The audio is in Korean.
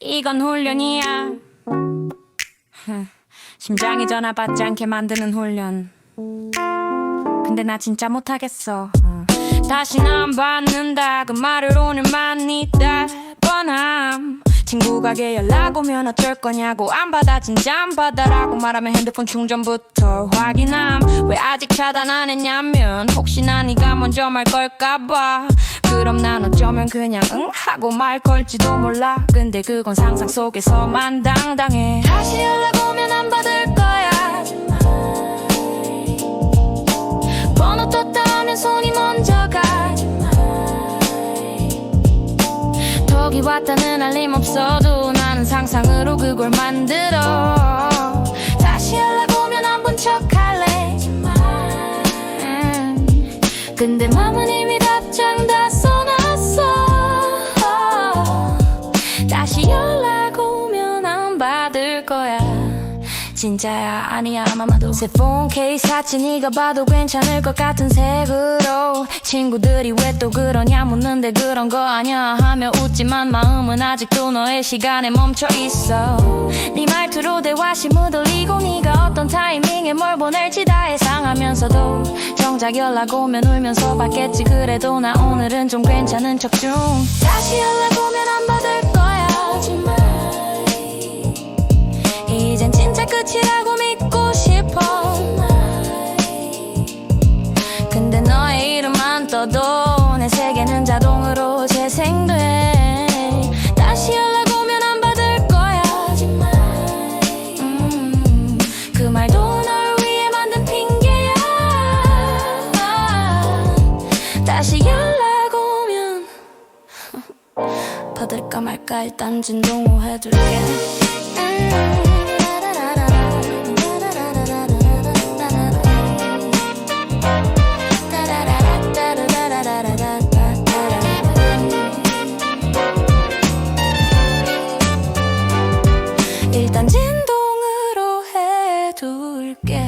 이건 훈련이야. 심장이 전화 받지 않게 만드는 훈련. 근데 나 진짜 못하겠어. 어. 다시 난 받는다. 그 말을 오늘 많이 달 뻔함. 친구가 걔 연락 오면 어쩔 거냐고 안 받아 진짜 안 받아라고 말하면 핸드폰 충전부터 확인함 왜 아직 차단 안 했냐면 혹시나 네가 먼저 말 걸까봐 그럼 난 어쩌면 그냥 응? 하고 말 걸지도 몰라. 근데 그건 상상 속에서만 당당해. 다시 연락 오면 안 받을 거야. 번호 떴다 하면 손이 먼저 가. 톡이 왔다는 알림 없어도 나는 상상으로 그걸 만들어. 다시 연락 오면 안 본 척 할래. 음, 근데 맘은 이미 답 진짜야 아니야 아마도. 새 폰 케이스 사진 네가 봐도 괜찮을 것 같은 색으로. 친구들이 왜 또 그러냐 묻는데 그런 거 아냐 하며 웃지만 마음은 아직도 너의 시간에 멈춰 있어. 네 말투로 대화심을 돌리고 네가 어떤 타이밍에 뭘 보낼지 다 예상하면서도 정작 연락 오면 울면서 받겠지. 그래도 나 오늘은 좀 괜찮은 척 중. 다시 연락 오면 안 받을 떠도 내 세계는 자동으로 재생돼. 다시 연락 오면 안 받을 거야. 음, 그 말도 널 위해 만든 핑계야. 다시 연락 오면 받을까 말까 일단 진동호 해둘게. 음. forget.